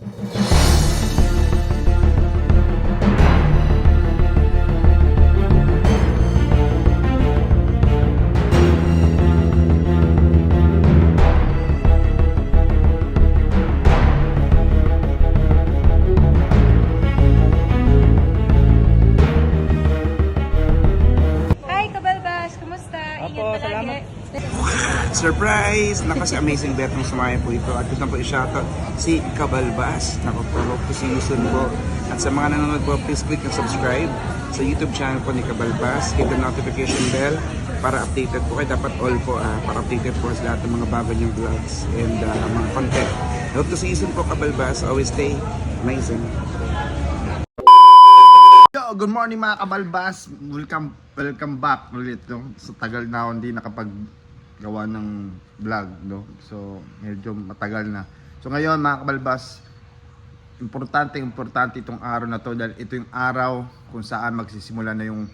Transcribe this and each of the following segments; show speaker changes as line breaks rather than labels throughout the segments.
Thank
you.
Surprise! Naku, si Amazing Bet ng sumaya po ito. At gusto po i-shoutout si Kabalbas. Naku po, po si Yusun po. At sa mga nanonood po, please click and subscribe sa YouTube channel po ni Kabalbas. Hit the notification bell para updated po kayo. Dapat all po, ah, para updated po sa lahat ng mga bago niyong vlogs and ah, mga content. Hope to see you soon po, Kabalbas. Always stay amazing.
Good morning mga kabalbas. Welcome welcome back ulit no. Sa tagal na hindi nakapag gawa ng vlog no. So medyo matagal na. So ngayon mga kabalbas, importante importante itong araw na to dahil ito yung araw kung saan magsisimula na yung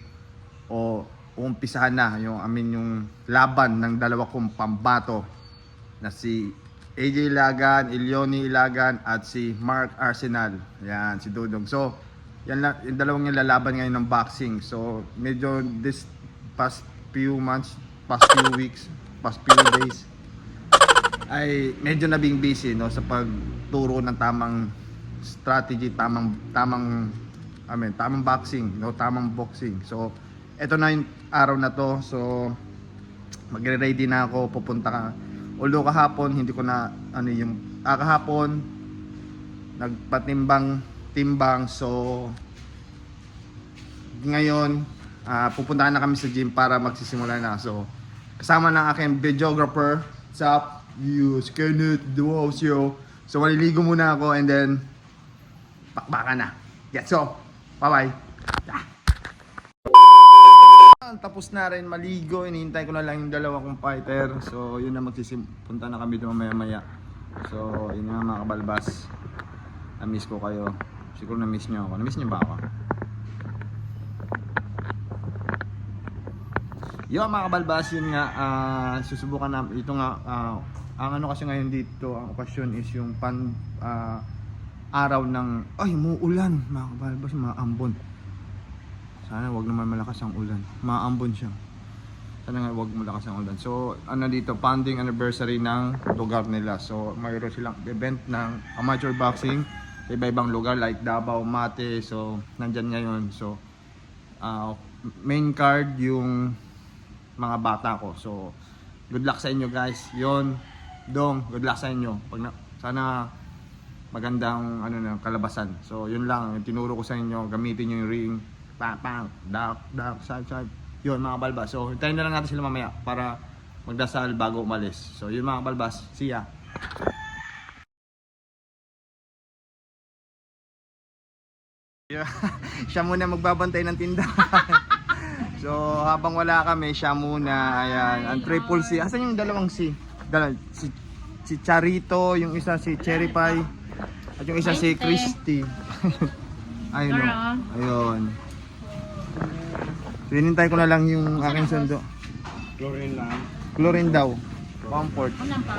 o umpisahan na yung I mean yung laban ng dalawa kong pambato na si AJ Ilagan, Ilyoni Ilagan at si Mark Arsenal. Yan, si Dudong. So, yan la, yung dalawang yung lalaban ngayon ng boxing. So, medyo this past few months, past few weeks, past few days ay medyo nabing busy no sa pagturo ng tamang strategy, tamang tamang I mean, tamang boxing, no, tamang boxing. So, eto na yung araw na to. So, magre-ready na ako, pupunta ka. Although kahapon, hindi ko na, ano yung, ah, kahapon, nagpatimbang, timbang, so, ngayon, ah, pupuntahan na kami sa gym para magsisimula na. So, kasama ng aking videographer, sa Yus, Kenneth, Duosio. So, maliligo muna ako and then, pakbaka na. Get so, bye-bye. Ah. Tapos na rin maligo, inihintay ko na lang yung dalawa kong fighter. So, yun na magsisimpunta na kami doon maya maya. So, yun na mga kabalbas. Na-miss ko kayo. Siguro na-miss nyo ako. Na-miss nyo ba ako? Yo mga kabalbas, yun nga, ah, susubukan na, ito nga, ah, ang ano kasi ngayon dito, ang okasyon is yung pan, ah, araw ng, ay, muulan, mga kabalbas, maambon. Sana wag naman malakas ang ulan. Maambon siya. Sana nga wag malakas ang ulan. So, ano dito, founding anniversary ng lugar nila. So, mayroon silang event ng amateur boxing iba-ibang lugar like Davao, Mate. So, nandyan ngayon. So, ah, main card yung mga bata ko. So, good luck sa inyo guys. Yon, Dong, good luck sa inyo. Pag na, sana magandang ano na kalabasan. So, yun lang, yung tinuro ko sa inyo, gamitin niyo yung ring, pang pang, dark, dark, side, side. Yun mga balbas. So, hintayin na lang natin sila mamaya para magdasal bago umalis. So, yun mga balbas. See ya. Siya muna magbabantay ng tindahan. so, habang wala kami, siya muna. Ayan, ang triple C. Asan yung dalawang C? Dala, si, si Charito, yung isa si Cherry Pie, at yung isa si. Christy. Ayun o.
Tara.
Ayun. So, hinintay ko na lang yung aking sundo.
Chlorine lang.
Chlorine daw. Comfort.
Unang pa.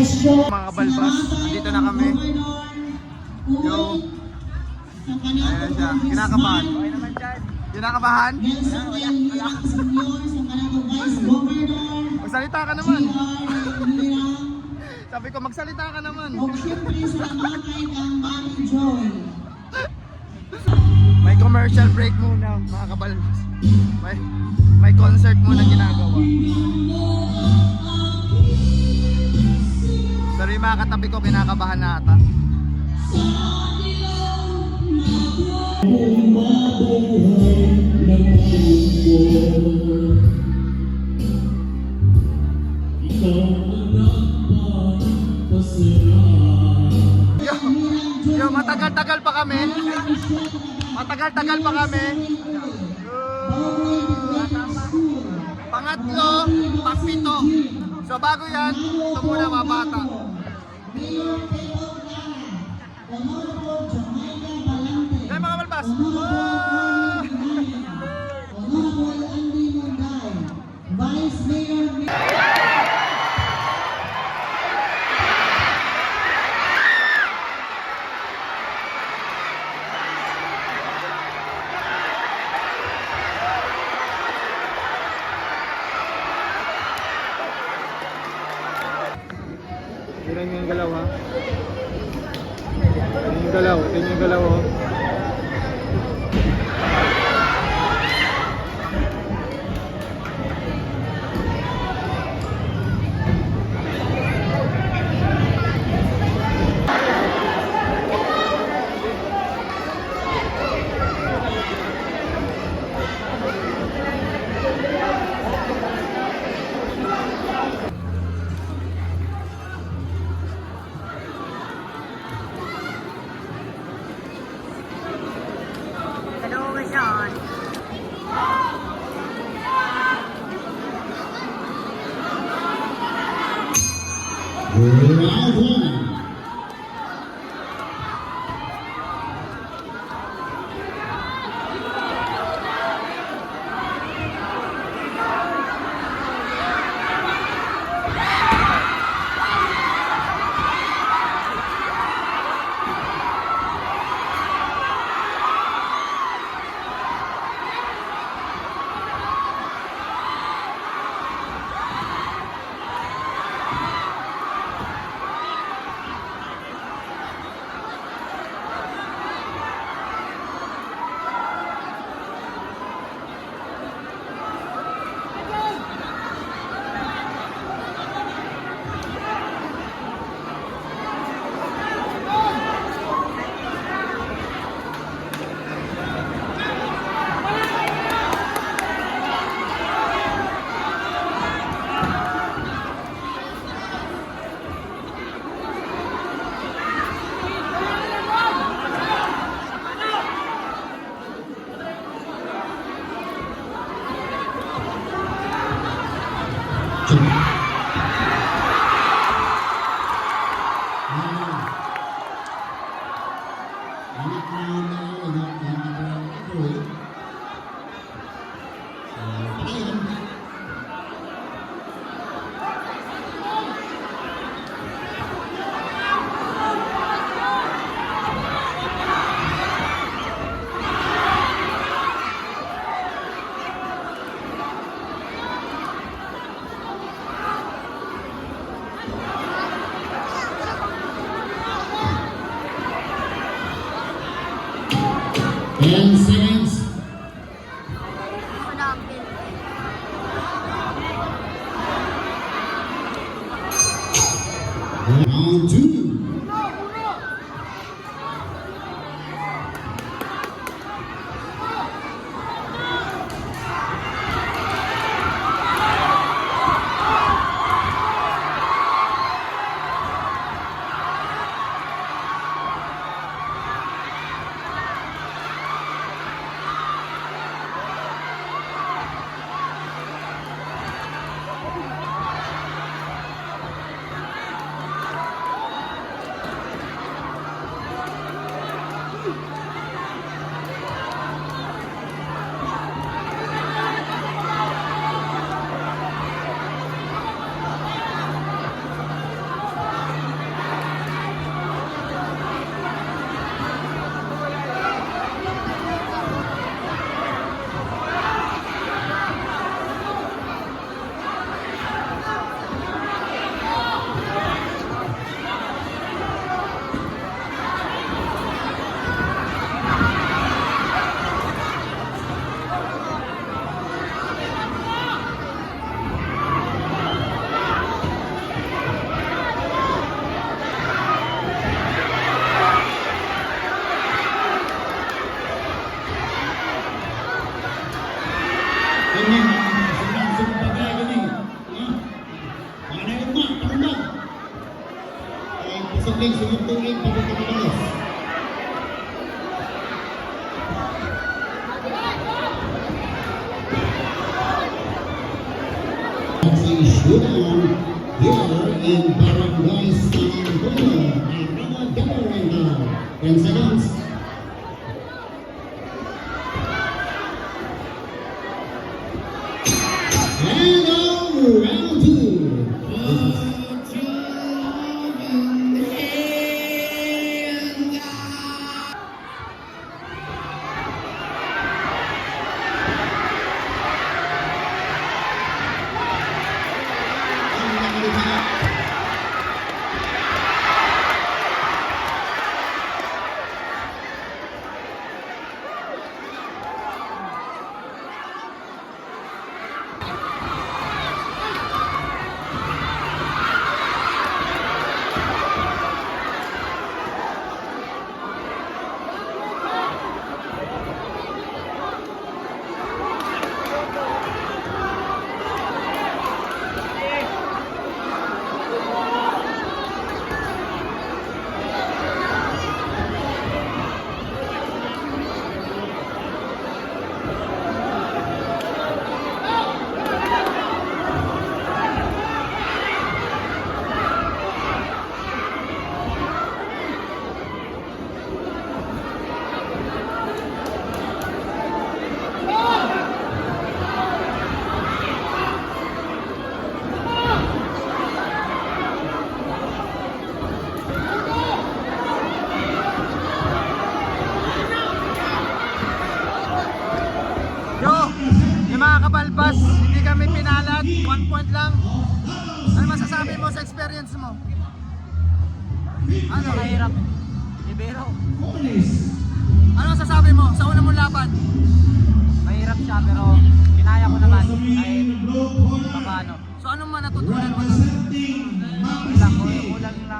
Mga kabalbas, andito na kami. Yo. Ayan siya. Kinakabahan. Kinakabahan? Magsalita ka naman. Sabi ko, magsalita ka naman. May commercial break muna, mga kabalbas. May, may concert muna ginagawa.
Yung mga katabi ko kinakabahan na ata. Yo, yo matagal-tagal pa kami. Matagal-tagal pa kami. Pangatlo, pangpito. So bago yan, ito muna mga bata. Dahil mga malbas. Ah!
Honorable 10. Round two.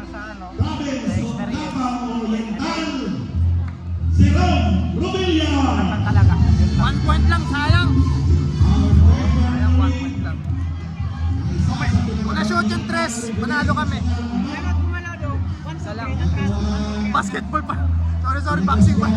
Lang sa ano, sa
experience. Naman talaga. Yun lang.
One point lang, sayang. Sayang, one point lang. Okay. Kung na-shoot yung tres, manalo kami.
Isa lang.
Basketball pa. Sorry, sorry, boxing pa.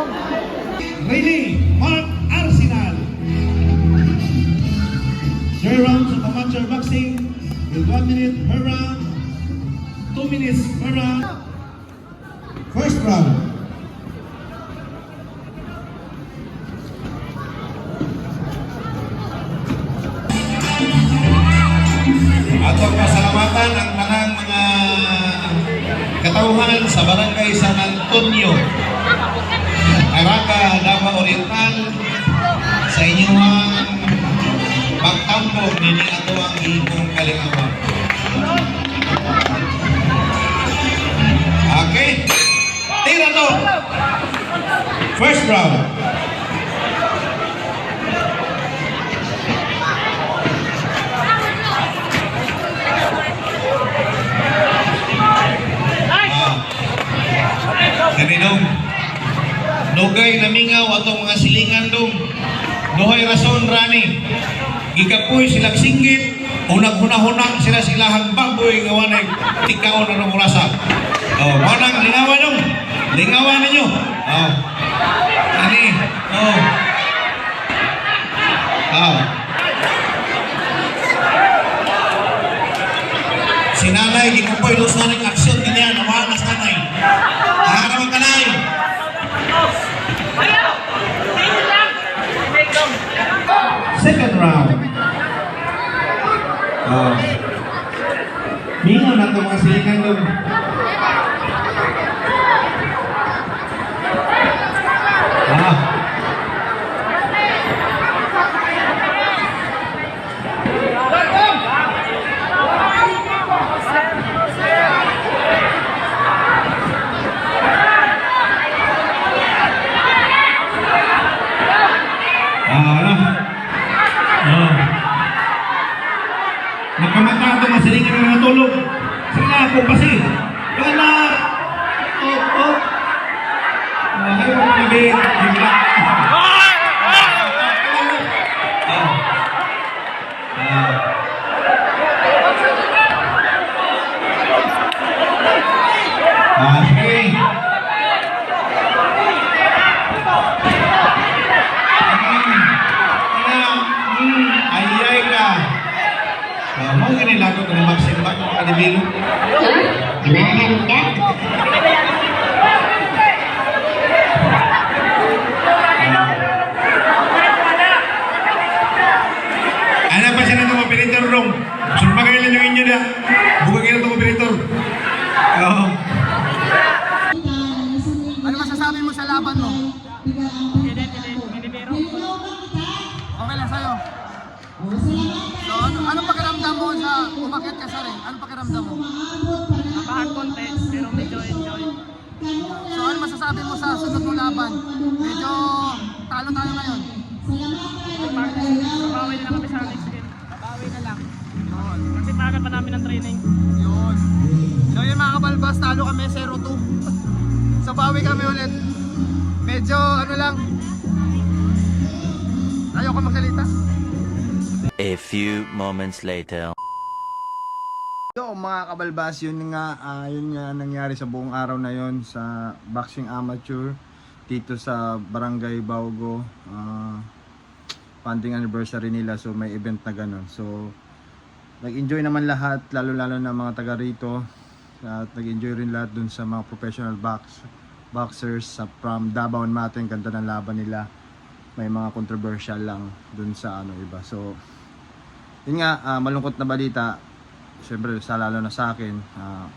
Ready, sa inyong pagtambong nini ato ang imong kalingawan. Okay? Tira to! First round. Ah. Kaninong, Nugay namingaw atong mga silingan dong. Nohay rason rani. Gigapoy silang singgit. Unang hunahunang sila silahang baboy nga wanay tikaw na nung rasa. Oh, manang lingawan nyo. Lingawan ninyo. Oh. Ani. Oh. Oh. Si nanay, gigapoy doon sa aksyon din silingan doon. Ah. Ah, ano? Oh. Nagkamata ito, masilingan na natulog. Sige na, kumpasi. Yan na. Oh, oh. Ah, kayo mo mabit. Bigla. Ah. Ah. Ah, sige. Hmm, ayay ka. Ah, mo gani lagot ng magsimba ng kadibilo.
Ganahan ka?
Ano pa siya na itong operator rong? Sumpagalan yung inyo na. Bukagin na itong operator. Oo.
Ano masasabi mo sa laban mo?
Hindi, hindi, hindi, pero
Okay lang sa'yo. So, ano, anong pakiramdam mo sa umakit ka sa ring? Anong pakiramdam mo?
napahan konti, pero medyo enjoy.
So, ano masasabi mo sa sunod mo laban? Medyo talo tayo ngayon.
Babawi na lang kami sa next game. Babawi na lang. Kasi pagkat pa namin ang training.
Yun. So yun mga kabalbas, talo kami 0-2. So bawi kami ulit. Medyo ano lang. Ayaw ko magsalita.
A few moments later.
So mga kabalbas, yun nga, ah, yun nga nangyari sa buong araw na yun sa boxing amateur dito sa Barangay Baugo. ah funding anniversary nila so may event na ganun. So nag-enjoy naman lahat, lalo-lalo na mga taga rito. At nag-enjoy rin lahat dun sa mga professional box boxers sa from Davao and Mato, yung ganda ng laban nila. May mga controversial lang dun sa ano iba. So yun nga, ah, malungkot na balita. Siyempre, sa lalo na sa akin, ah,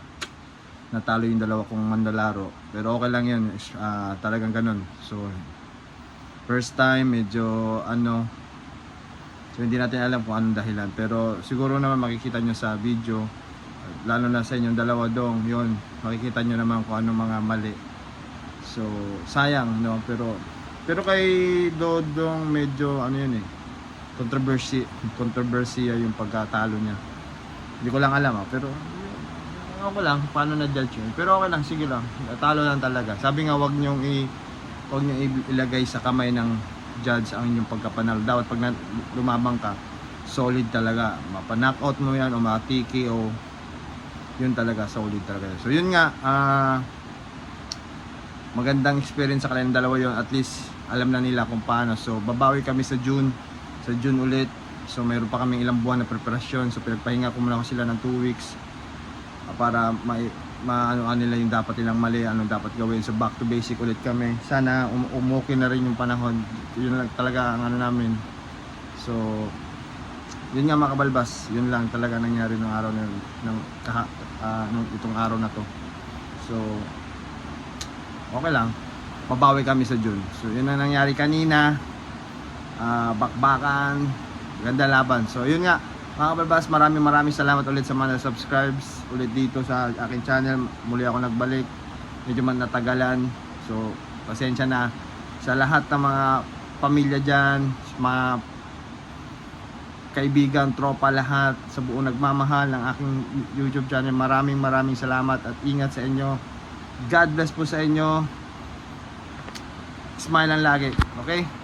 natalo yung dalawa kong mandalaro. Pero okay lang yun, ah, talagang ganun. So, first time, medyo ano, so hindi natin alam kung anong dahilan. Pero siguro naman makikita nyo sa video, lalo na sa inyong dalawa dong, yun, makikita nyo naman kung anong mga mali. So, sayang, no? Pero, pero kay Dodong medyo, ano yun eh, controversy, controversy yung pagkatalo niya. Hindi ko lang alam ah, pero ako lang paano na judge yun. Pero okay lang, sige lang. Talo lang talaga. Sabi nga wag niyong i wag niyo ilagay sa kamay ng judge ang inyong pagkapanalo. Dapat pag lumabang ka, solid talaga. Mapa-knockout mo yan o matiki o yun talaga, solid talaga. So yun nga, ah magandang experience sa kanilang dalawa yun. At least alam na nila kung paano. So babawi kami sa June. Sa June ulit. So mayroon pa kaming ilang buwan na preparasyon. So pinagpahinga ko muna ko sila ng 2 weeks ah, para may maano nila yung dapat nilang mali, anong dapat gawin. So back to basic ulit kami. Sana um, umuki na rin yung panahon. Yun lang talaga ang ano namin. So yun nga mga kabalbas, yun lang talaga nangyari nung araw yun, ng kaha, ah, nung itong araw na to. So okay lang. Mabawi kami sa June. So yun ang nangyari kanina. Ah, bakbakan, ganda laban. So yun nga, mga kabalbas, maraming maraming salamat ulit sa mga subscribes ulit dito sa aking channel. Muli ako nagbalik. Medyo man natagalan. So, pasensya na sa lahat ng mga pamilya dyan, mga kaibigan, tropa lahat, sa buong nagmamahal ng aking YouTube channel. Maraming maraming salamat at ingat sa inyo. God bless po sa inyo. Smile lang lagi. Okay?